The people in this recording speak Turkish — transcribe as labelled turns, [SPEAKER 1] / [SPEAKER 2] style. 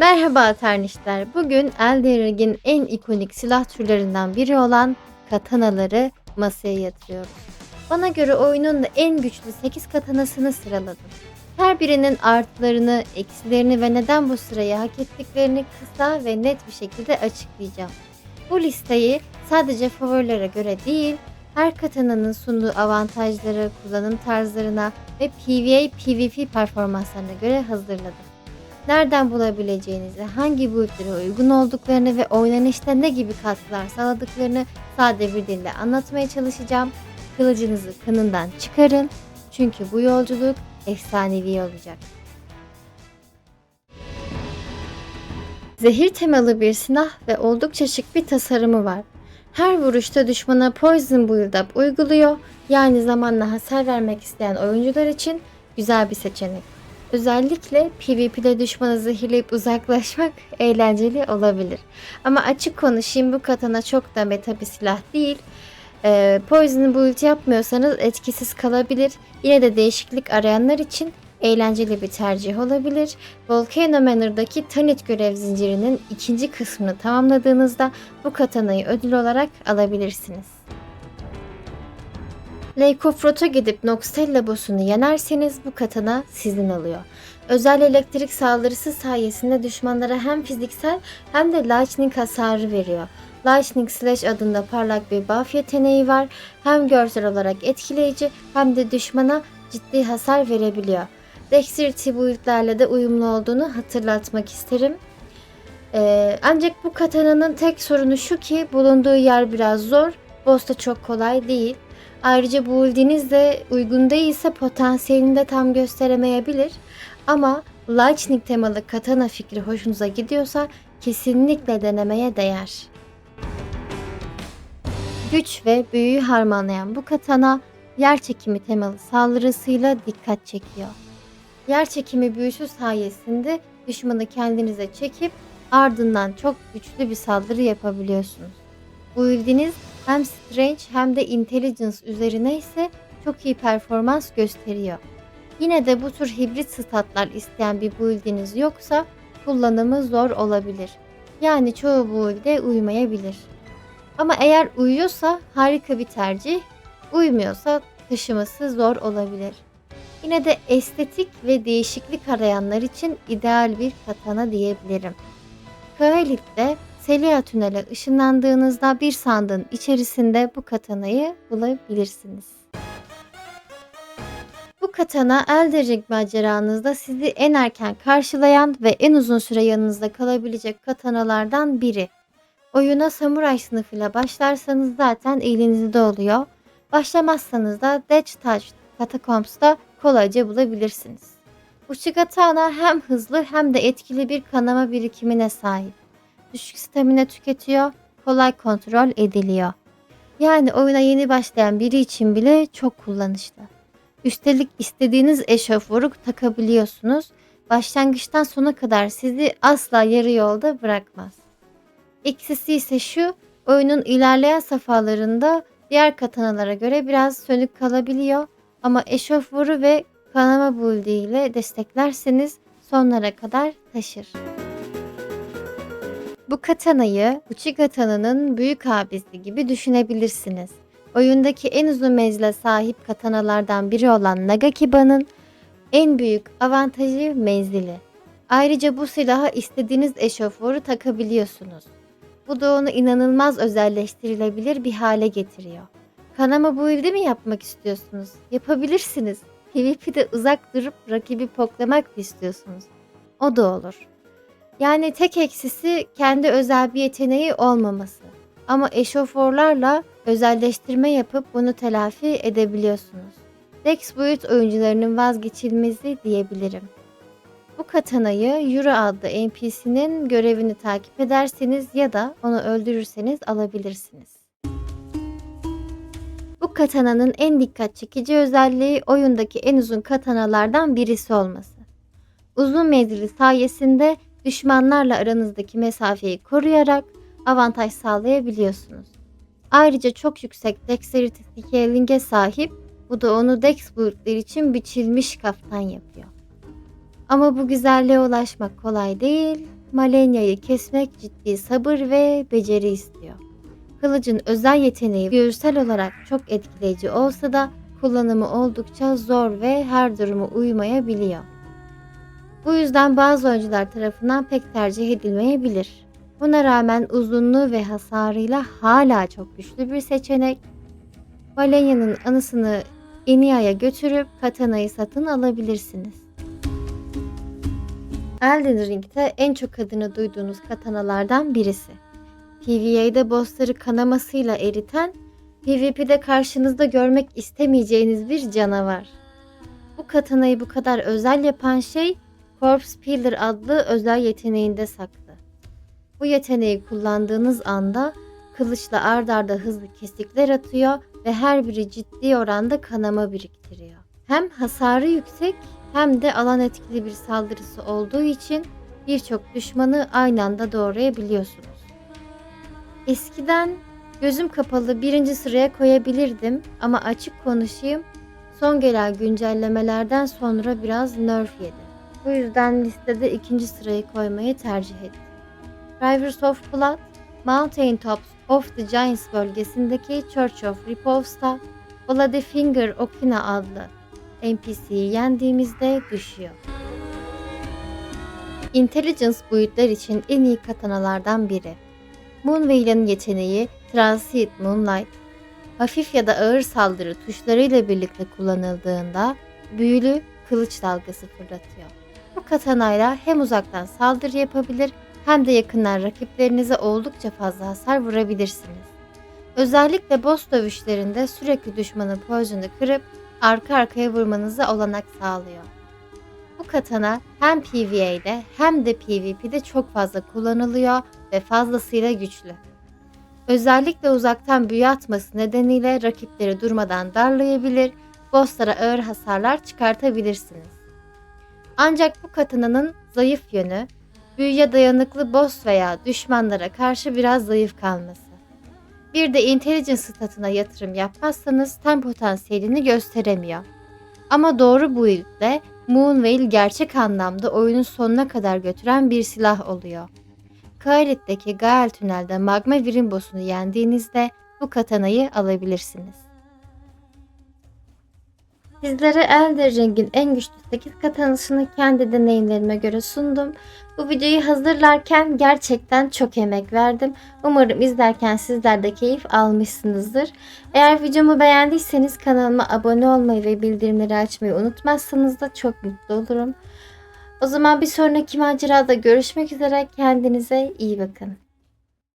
[SPEAKER 1] Merhaba Ternişler. Bugün Elden en ikonik silah türlerinden biri olan katanaları masaya yatırıyoruz. Bana göre oyunun da en güçlü 8 katanasını sıraladım. Her birinin artılarını, eksilerini ve neden bu sırayı hak ettiklerini kısa ve net bir şekilde açıklayacağım. Bu listeyi sadece favorilere göre değil, her katananın sunduğu avantajları, kullanım tarzlarına ve PvE, PvP performanslarına göre hazırladım nereden bulabileceğinizi, hangi build'lere uygun olduklarını ve oynanışta ne gibi katkılar sağladıklarını sade bir dille anlatmaya çalışacağım. Kılıcınızı kanından çıkarın çünkü bu yolculuk efsanevi olacak. Zehir temalı bir silah ve oldukça şık bir tasarımı var. Her vuruşta düşmana Poison Build Up uyguluyor. Yani zamanla hasar vermek isteyen oyuncular için güzel bir seçenek. Özellikle PvP'de düşmanı zehirleyip uzaklaşmak eğlenceli olabilir. Ama açık konuşayım bu katana çok da meta bir silah değil. Ee, Poison build yapmıyorsanız etkisiz kalabilir. Yine de değişiklik arayanlar için eğlenceli bir tercih olabilir. Volcano Manor'daki Tanit görev zincirinin ikinci kısmını tamamladığınızda bu katanayı ödül olarak alabilirsiniz. Lake of Rot'a gidip Noxtella boss'unu yenerseniz bu katana sizin alıyor. Özel elektrik saldırısı sayesinde düşmanlara hem fiziksel hem de lightning hasarı veriyor. Lightning Slash adında parlak bir buff yeteneği var. Hem görsel olarak etkileyici hem de düşmana ciddi hasar verebiliyor. Dexterity build'lerle de uyumlu olduğunu hatırlatmak isterim. Ee, ancak bu katananın tek sorunu şu ki bulunduğu yer biraz zor. Boss da çok kolay değil. Ayrıca bu build'iniz de uygun değilse potansiyelini de tam gösteremeyebilir. Ama Lightning temalı katana fikri hoşunuza gidiyorsa kesinlikle denemeye değer. Güç ve büyüyü harmanlayan bu katana yer çekimi temalı saldırısıyla dikkat çekiyor. Yer çekimi büyüsü sayesinde düşmanı kendinize çekip ardından çok güçlü bir saldırı yapabiliyorsunuz. Bu build'iniz hem Strange hem de Intelligence üzerine ise çok iyi performans gösteriyor. Yine de bu tür hibrit statlar isteyen bir build'iniz yoksa kullanımı zor olabilir. Yani çoğu build'e uymayabilir. Ama eğer uyuyorsa harika bir tercih, uymuyorsa taşıması zor olabilir. Yine de estetik ve değişiklik arayanlar için ideal bir katana diyebilirim. Koelit'te Selia Tünel'e ışınlandığınızda bir sandığın içerisinde bu katanayı bulabilirsiniz. Bu katana Elden Ring maceranızda sizi en erken karşılayan ve en uzun süre yanınızda kalabilecek katanalardan biri. Oyuna samuray sınıfıyla başlarsanız zaten elinizde oluyor. Başlamazsanız da Death Touch Catacombs'da kolayca bulabilirsiniz. Bu Shigatana hem hızlı hem de etkili bir kanama birikimine sahip düşük stamina tüketiyor, kolay kontrol ediliyor. Yani oyuna yeni başlayan biri için bile çok kullanışlı. Üstelik istediğiniz eşoförü takabiliyorsunuz. Başlangıçtan sona kadar sizi asla yarı yolda bırakmaz. Eksisi ise şu, oyunun ilerleyen safhalarında diğer katanalara göre biraz sönük kalabiliyor. Ama eşoförü ve kanama build'i ile desteklerseniz sonlara kadar taşır. Bu katanayı Uchigatana'nın büyük abisi gibi düşünebilirsiniz. Oyundaki en uzun menzile sahip katanalardan biri olan Nagakiba'nın en büyük avantajı menzili. Ayrıca bu silaha istediğiniz eşoförü takabiliyorsunuz. Bu da onu inanılmaz özelleştirilebilir bir hale getiriyor. Kanama build'i mi yapmak istiyorsunuz? Yapabilirsiniz. PvP'de uzak durup rakibi poklamak mı istiyorsunuz? O da olur. Yani tek eksisi kendi özel bir yeteneği olmaması. Ama eşoforlarla özelleştirme yapıp bunu telafi edebiliyorsunuz. Dex boyut oyuncularının vazgeçilmezi diyebilirim. Bu katanayı Yura adlı NPC'nin görevini takip ederseniz ya da onu öldürürseniz alabilirsiniz. Bu katananın en dikkat çekici özelliği oyundaki en uzun katanalardan birisi olması. Uzun menzili sayesinde düşmanlarla aranızdaki mesafeyi koruyarak avantaj sağlayabiliyorsunuz. Ayrıca çok yüksek Dexterity Scaling'e sahip bu da onu Dex build'ler için biçilmiş kaftan yapıyor. Ama bu güzelliğe ulaşmak kolay değil. Malenya'yı kesmek ciddi sabır ve beceri istiyor. Kılıcın özel yeteneği görsel olarak çok etkileyici olsa da kullanımı oldukça zor ve her duruma uymayabiliyor. Bu yüzden bazı oyuncular tarafından pek tercih edilmeyebilir. Buna rağmen uzunluğu ve hasarıyla hala çok güçlü bir seçenek. Valenya'nın anısını Enia'ya götürüp katanayı satın alabilirsiniz. Elden Ring'de en çok adını duyduğunuz katanalardan birisi. PvE'de bossları kanamasıyla eriten, PvP'de karşınızda görmek istemeyeceğiniz bir canavar. Bu katanayı bu kadar özel yapan şey Corpse Peeler adlı özel yeteneğinde saklı. Bu yeteneği kullandığınız anda kılıçla ard arda hızlı kesikler atıyor ve her biri ciddi oranda kanama biriktiriyor. Hem hasarı yüksek hem de alan etkili bir saldırısı olduğu için birçok düşmanı aynı anda doğrayabiliyorsunuz. Eskiden gözüm kapalı birinci sıraya koyabilirdim ama açık konuşayım son gelen güncellemelerden sonra biraz nerf yedi. Bu yüzden listede ikinci sırayı koymayı tercih ettim. Rivers of Blood, Mountain Tops of the Giants bölgesindeki Church of Repose'da Finger Okina adlı NPC'yi yendiğimizde düşüyor. Intelligence boyutlar için en iyi katanalardan biri. Moonveil'in yeteneği Transit Moonlight, hafif ya da ağır saldırı tuşlarıyla birlikte kullanıldığında büyülü kılıç dalgası fırlatıyor. Bu katanayla hem uzaktan saldırı yapabilir hem de yakından rakiplerinize oldukça fazla hasar vurabilirsiniz. Özellikle boss dövüşlerinde sürekli düşmanın poison'u kırıp arka arkaya vurmanıza olanak sağlıyor. Bu katana hem PvE'de hem de PvP'de çok fazla kullanılıyor ve fazlasıyla güçlü. Özellikle uzaktan büyü atması nedeniyle rakipleri durmadan darlayabilir, bosslara ağır hasarlar çıkartabilirsiniz. Ancak bu katananın zayıf yönü, büyüye dayanıklı boss veya düşmanlara karşı biraz zayıf kalması. Bir de intelligence statına yatırım yapmazsanız tam potansiyelini gösteremiyor. Ama doğru bu ilkle Moonveil gerçek anlamda oyunun sonuna kadar götüren bir silah oluyor. Kaerit'teki Gael tünelde Magma Virin boss'unu yendiğinizde bu katanayı alabilirsiniz. Sizlere Elder Ring'in en güçlü 8 katanasını kendi deneyimlerime göre sundum. Bu videoyu hazırlarken gerçekten çok emek verdim. Umarım izlerken sizler de keyif almışsınızdır. Eğer videomu beğendiyseniz kanalıma abone olmayı ve bildirimleri açmayı unutmazsanız da çok mutlu olurum. O zaman bir sonraki macerada görüşmek üzere. Kendinize iyi bakın.